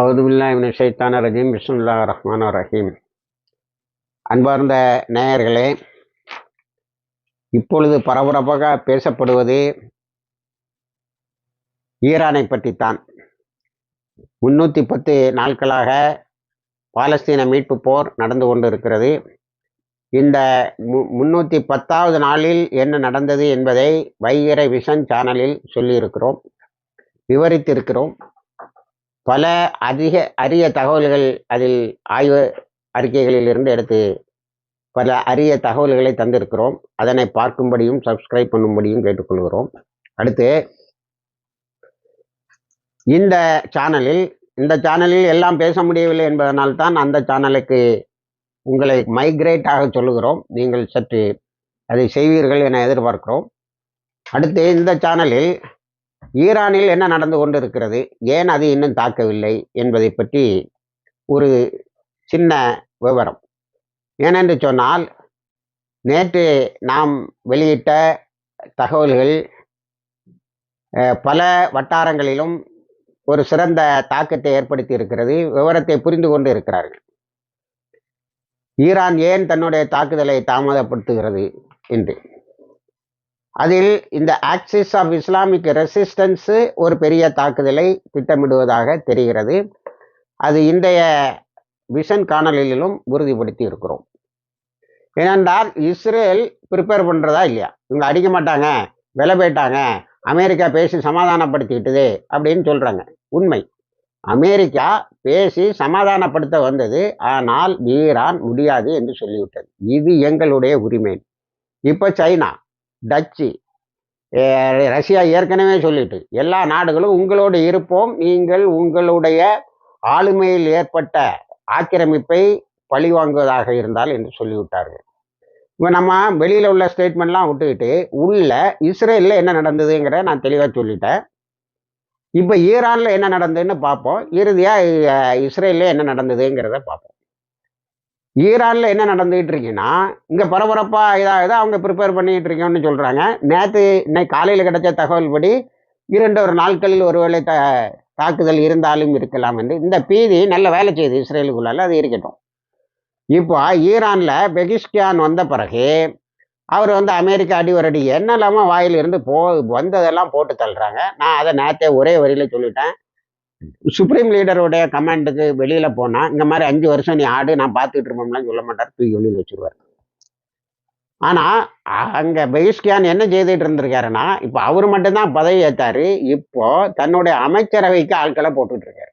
அவுதுபில்லாமின் ஷைத்தான ரஜீம். பிஸ்முல்லா ரஹ்மான் ரஹீம். அன்பார்ந்த நேயர்களே இப்பொழுது பரபரப்பாக பேசப்படுவது ஈரானை பற்றித்தான். முன்னூற்றி பத்து நாட்களாக பாலஸ்தீன மீட்பு போர் நடந்து கொண்டு இருக்கிறது இந்த மு முன்னூற்றி பத்தாவது நாளில் என்ன நடந்தது என்பதை வைகரை விஷன் சேனலில் சொல்லியிருக்கிறோம் விவரித்திருக்கிறோம். பல அதிக அரிய தகவல்கள் அதில் ஆய்வு அறிக்கைகளில் இருந்து எடுத்து பல அரிய தகவல்களை தந்திருக்கிறோம். அதனை பார்க்கும்படியும் சப்ஸ்கிரைப் பண்ணும்படியும் கேட்டுக்கொள்கிறோம். அடுத்து இந்த சேனலில் இந்த சேனலில் எல்லாம் பேச முடியவில்லை என்பதனால் தான் அந்த சேனலுக்கு உங்களை மைக்ரேட் ஆக சொல்லுகிறோம். நீங்கள் சற்று அதை செய்வீர்கள் என எதிர்பார்க்கிறோம். அடுத்து இந்த சேனலில் ஈரானில் என்ன நடந்து கொண்டிருக்கிறது? ஏன் அது இன்னும் தாக்கவில்லை என்பதை பற்றி ஒரு சின்ன விவரம். ஏனென்று சொன்னால் நேற்று நாம் வெளியிட்ட தகவல்கள் பல வட்டாரங்களிலும் ஒரு சிறந்த தாக்கத்தை ஏற்படுத்தி இருக்கிறது விவரத்தை புரிந்து கொண்டு இருக்கிறார்கள். ஈரான் ஏன் தன்னுடைய தாக்குதலை தாமதப்படுத்துகிறது என்று? அதில் இந்த ஆக்சிஸ் ஆஃப் இஸ்லாமிக் ரெசிஸ்டன்ஸு ஒரு பெரிய தாக்குதலை திட்டமிடுவதாக தெரிகிறது. அது இன்றைய விஷன் காணொலியிலும் உறுதிப்படுத்தி இருக்கிறோம். ஏனென்றால் இஸ்ரேல் ப்ரிப்பேர் பண்ணுறதா இல்லையா? இவங்க அடிக்க மாட்டாங்க விலை போயிட்டாங்க அமெரிக்கா பேசி சமாதானப்படுத்திக்கிட்டது அப்படின்னு சொல்கிறாங்க உண்மை. அமெரிக்கா பேசி சமாதானப்படுத்த வந்தது ஆனால் ஈரான் முடியாது என்று சொல்லிவிட்டது. இது எங்களுடைய உரிமை. இப்போ சைனா டச்சு. ரஷ்யா ஏற்கனவே சொல்லிட்டு எல்லா நாடுகளும் உங்களோடு இருப்போம். நீங்கள் உங்களுடைய ஆளுமையில் ஏற்பட்ட ஆக்கிரமிப்பை பழிவாங்குவதாக இருந்தால் என்று சொல்லிவிட்டார்கள். இப்போ நம்ம வெளியில் உள்ள ஸ்டேட்மெண்ட்லாம் விட்டுக்கிட்டு உள்ள இஸ்ரேலில் என்ன நடந்ததுங்கிற நான் தெளிவாக சொல்லிட்டேன். இப்போ ஈரானில் என்ன நடந்ததுன்னு பார்ப்போம். இறுதியாக இஸ்ரேலில் என்ன நடந்ததுங்கிறத பார்ப்போம். ஈரானில் என்ன நடந்துகிட்டு இருக்கீங்கன்னா இங்கே பரபரப்பாக இதாக அவங்க ப்ரிப்பேர் பண்ணிகிட்டு இருக்கோம்னு சொல்கிறாங்க நேற்று இன்னைக்கு காலையில் கிடைச்ச தகவல் படி இரண்டு ஒரு நாட்களில் ஒருவேளை த தாக்குதல் இருந்தாலும் இருக்கலாம் என்று இந்த பீதி நல்ல வேலை செய்யுது இஸ்ரேலுக்குள்ளால அது இருக்கட்டும். இப்போ ஈரானில் பெகிஸ்கியான் வந்த பிறகு அவர் வந்து அமெரிக்கா அடி ஒரு அடி என்ன இல்லாமல் வாயிலிருந்து போ வந்ததெல்லாம் போட்டு தள்ளுறாங்க. நான் அதை நேற்றே ஒரே வரியில் சொல்லிட்டேன். சுப்ரீம் லீடருடைய கமாண்டுக்கு வெளியில் போனால் இந்த மாதிரி அஞ்சு வருஷம் நீ ஆடு நான் பார்த்துட்டு இருப்போம்லாம் சொல்ல மாட்டார். தூக்கி வெளியில் வச்சுருவார். ஆனால் அங்கே பெயிஸ்கியான் என்ன செய்துட்டு இருந்திருக்காருன்னா இப்போ அவர் மட்டும்தான் பதவி ஏற்றாரு இப்போ தன்னுடைய அமைச்சரவைக்கு ஆட்களை போட்டுட்டு இருக்காரு.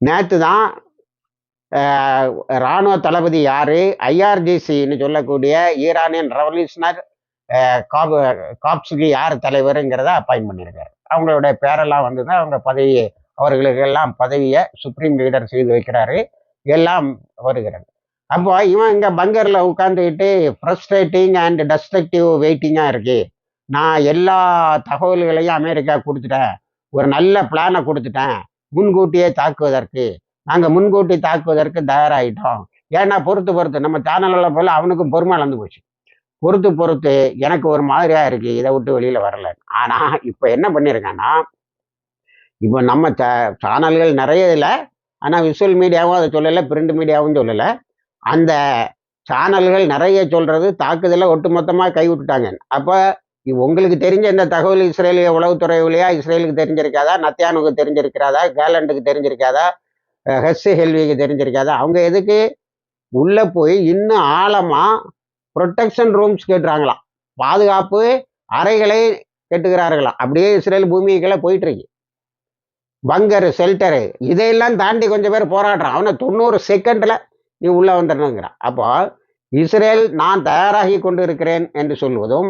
நேற்று தான் இராணுவ தளபதி யாரு? ஐஆர்ஜிசின்னு சொல்லக்கூடிய ஈரானியன் ரெவல்யூஷனர் காப் காப்ஸுக்கு யார் தலைவருங்கிறத அப்பாயின் பண்ணியிருக்காரு அவங்களுடைய பேரெல்லாம் வந்து தான் அவங்க பதவியை அவர்களுக்கெல்லாம் பதவியை சுப்ரீம் லீடர் செய்து வைக்கிறாரு. எல்லாம் வருகிறது. அப்போ இவன் இங்கே பங்கரில் உட்காந்துக்கிட்டு ஃப்ரஸ்ட்ரேட்டிங் அண்ட் டஸ்ட்ரக்டிவ் வெயிட்டிங்காக இருக்கு. நான் எல்லா தகவல்களையும் அமெரிக்கா கொடுத்துட்டேன். ஒரு நல்ல பிளானை கொடுத்துட்டேன். முன்கூட்டியே தாக்குவதற்கு. நாங்கள் முன்கூட்டி தாக்குவதற்கு தயாராகிட்டோம் ஏன்னா பொறுத்து பொறுத்து. நம்ம சேனலில் போல அவனுக்கும் பொறுமை இழந்து போச்சு. பொறுத்து பொறுத்து எனக்கு ஒரு மாதிரியா இருக்கு. இதை விட்டு வெளியில வரல. ஆனா இப்ப என்ன பண்ணிருக்கான்னா இப்போ நம்ம ச சேனல்கள் நிறைய இல்லை. ஆனால் விஷுவல் மீடியாவும் அதை சொல்லலை பிரிண்ட் மீடியாவும் சொல்லலை. அந்த சேனல்கள் நிறைய சொல்றது தாக்குதலை ஒட்டுமொத்தமாக கைவிட்டுட்டாங்க. அப்போ உங்களுக்கு தெரிஞ்ச இந்த தகவல் இஸ்ரேலிய உளவுத்துறை வழியா இஸ்ரேலுக்கு தெரிஞ்சிருக்காதா? நத்தியானுக்கு தெரிஞ்சிருக்கிறதா? கேலண்டுக்கு தெரிஞ்சிருக்காதா? ஹெஸ் ஹெல்விக்கு தெரிஞ்சிருக்காதா? அவங்க எதுக்கு? உள்ளே போய் இன்னும் ஆழமாக ப்ரொட்டெக்ஷன் ரூம்ஸ் கேட்டுறாங்களாம் பாதுகாப்பு அறைகளை கேட்டுக்கிறார்களாம் அப்படியே இஸ்ரேல் பூமிக்குள்ளே போயிட்டுருக்கு. பங்கரு ஷெல்டரு இதையெல்லாம் தாண்டி கொஞ்சம் பேர் போராடுறான். அவனை தொண்ணூறு செகண்டில் நீ உள்ளே வந்துடணுங்கிறான். அப்போ இஸ்ரேல் நான் தயாராகி கொண்டு இருக்கிறேன் என்று சொல்வதும்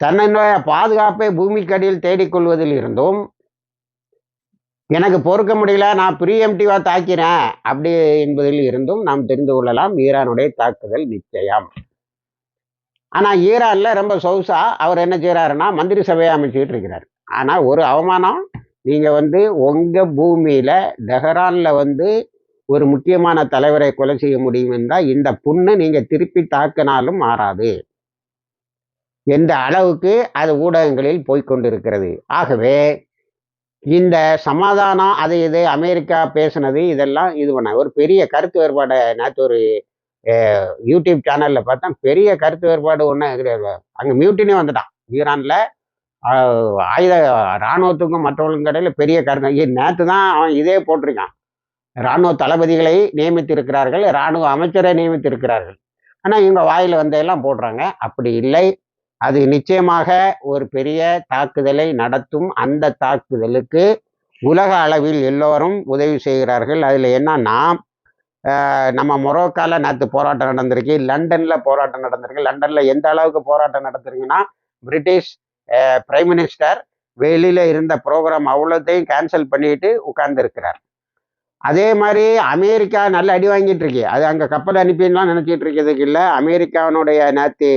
தன்னுடைய பாதுகாப்பை பூமிக்கடியில் தேடிக்கொள்வதில் இருந்தும் எனக்கு பொறுக்க முடியல நான் ப்ரீஎம்டிவாக தாக்கிறேன் அப்படி என்பதில் இருந்தும் நாம் தெரிந்து கொள்ளலாம். ஈரானுடைய தாக்குதல் நிச்சயம். ஆனா ஈரானில் ரொம்ப சொகுசா அவர் என்ன செய்கிறாருன்னா மந்திரி சபையை அமைச்சுக்கிட்டு இருக்கிறார். ஆனா ஒரு அவமானம் நீங்க வந்து உங்க பூமியில தெஹரானில் வந்து ஒரு முக்கியமான தலைவரை கொலை செய்ய முடியும் என்றால் இந்த புண்ணு நீங்க திருப்பி தாக்கினாலும் மாறாது. எந்த அளவுக்கு அது ஊடகங்களில் போய்கொண்டிருக்கிறது ஆகவே இந்த சமாதானம் அது இது அமெரிக்கா பேசுனது இதெல்லாம் இது பண்ண ஒரு பெரிய கருத்து வேறுபாடை நேற்று ஒரு யூடியூப் சேனலில் பார்த்தா பெரிய கருத்து வேறுபாடு ஒன்று கிடையாது அங்கே மியூட்டினே வந்துட்டான். ஈரானில் ஆயுத இராணுவத்துக்கும் மற்றவர்களுக்கும் கடையில் பெரிய கருத்து. நேற்று தான் அவன் இதே போட்டிருக்கான். இராணுவ தளபதிகளை நியமித்திருக்கிறார்கள் இராணுவ அமைச்சரை நியமித்திருக்கிறார்கள். ஆனால் இவங்க வாயில் வந்தெல்லாம் போடுறாங்க. அப்படி இல்லை. அது நிச்சயமாக ஒரு பெரிய தாக்குதலை நடத்தும் அந்த தாக்குதலுக்கு உலக அளவில் எல்லோரும் உதவி செய்கிறார்கள். அதில் என்னன்னா நம்ம மொரோக்கால நேற்று போராட்டம் நடந்திருக்கு. லண்டனில் போராட்டம் நடந்திருக்கு. லண்டனில் எந்த அளவுக்கு போராட்டம் நடந்திருக்குன்னா பிரிட்டிஷ் பிரைம் மினிஸ்டர் வெளியில் இருந்த ப்ரோக்ராம் அவ்வளோத்தையும் கேன்சல் பண்ணிட்டு உட்கார்ந்துருக்கிறார். அதே மாதிரி அமெரிக்கா நல்ல அடி வாங்கிட்டு இருக்கு. அது அங்கே கப்பல் அனுப்பின்லாம் நினச்சிட்டு இருக்கிறதுக்கு இல்லை. அமெரிக்காவினுடைய நேற்று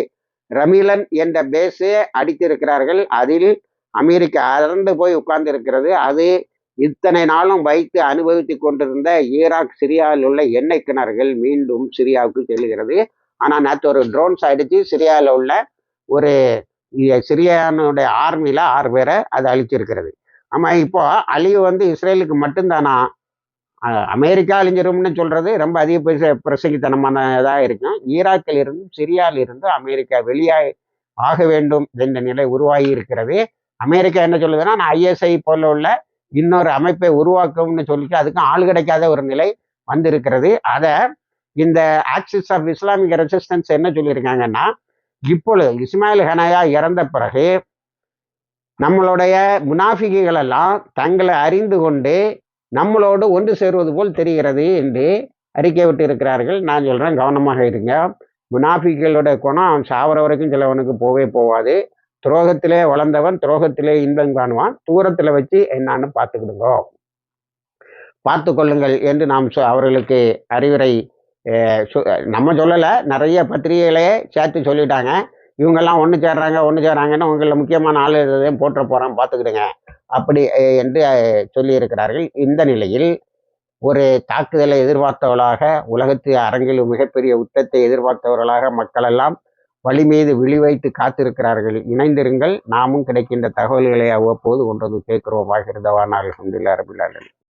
ரமிலன் என்ற பேஸே அடித்திருக்கிறார்கள். அதில் அமெரிக்கா அறந்து போய் உட்கார்ந்து இருக்கிறது அது இத்தனை நாளும் வைத்து அனுபவித்து கொண்டிருந்த ஈராக் சிரியாவில் உள்ள எண்ணெய் கிணறுகள் மீண்டும் சிரியாவுக்கு செல்கிறது. ஆனால் நேற்று ஒரு ட்ரோன்ஸ் அடித்து சிரியாவில் உள்ள ஒரு சிரியானுடைய ஆர்மியில் ஆறு பேரை அது அழிச்சிருக்கிறது. ஆமாம் இப்போ அழிவு வந்து இஸ்ரேலுக்கு மட்டும்தானா? அமெரிக்கா அழிஞ்சிரும்னு சொல்கிறது ரொம்ப அதிக பிரச பிரசங்கித்தனமானதாக இருக்கும். ஈராக்கில் இருந்து சிரியாவில் இருந்து அமெரிக்கா வெளியாக ஆக வேண்டும் என்ற நிலை உருவாகி இருக்கிறது. அமெரிக்கா என்ன சொல்லுதுன்னா நான் ஐஎஸ்ஐ போல உள்ள இன்னொரு அமைப்பை உருவாக்கும்னு சொல்லிட்டு அதுக்கும் ஆள் கிடைக்காத ஒரு நிலை வந்திருக்கிறது. அதை இந்த ஆக்சிஸ் ஆஃப் இஸ்லாமிக் ரெசிஸ்டன்ஸ் என்ன சொல்லியிருக்காங்கன்னா இப்பொழுது இஸ்மாயில் ஹனாயா இறந்த பிறகு நம்மளுடைய முனாஃபிக்குகள் எல்லாம் தங்களை அறிந்து கொண்டு நம்மளோடு ஒன்று சேருவது போல் தெரிகிறது என்று அறிக்கை விட்டு இருக்கிறார்கள் நான் சொல்கிறேன் கவனமாக இருங்க. முனாஃபிகளுடைய குணம் சாவர வரைக்கும் சிலவனுக்கு போவே போவாது. துரோகத்திலே வளர்ந்தவன் துரோகத்திலே இன்பம் காணுவான். தூரத்தில் வச்சு என்னான்னு பார்த்துக்கிடுங்கோ. பார்த்து கொள்ளுங்கள் என்று நாம் சொ- அவர்களுக்கு அறிவுரை நம்ம சொல்லலை நிறைய பத்திரிகைகளே சேர்த்து சொல்லிட்டாங்க. இவங்கெல்லாம் ஒன்று சேர்றாங்க ஒன்று சேர்றாங்கன்னு உங்களில் முக்கியமான ஆள் எதையும் போற்ற போகிறான் பார்த்துக்கிடுங்க. அப்படி என்று சொல்லியிருக்கிறார்கள். இந்த நிலையில் ஒரு தாக்குதலை எதிர்பார்த்தவர்களாக உலகத்து அரங்கில் மிகப்பெரிய உத்தத்தை எதிர்பார்த்தவர்களாக மக்களெல்லாம் வழி மீது விழி வைத்து காத்திருக்கிறார்கள். இணைந்திருங்கள். நாமும் கிடைக்கின்ற தகவல்களை அவ்வப்போது ஒன்றது கேட்கிறோம் வாகிருதவானால் அல்ஹம்துலில்லாஹி ரபில்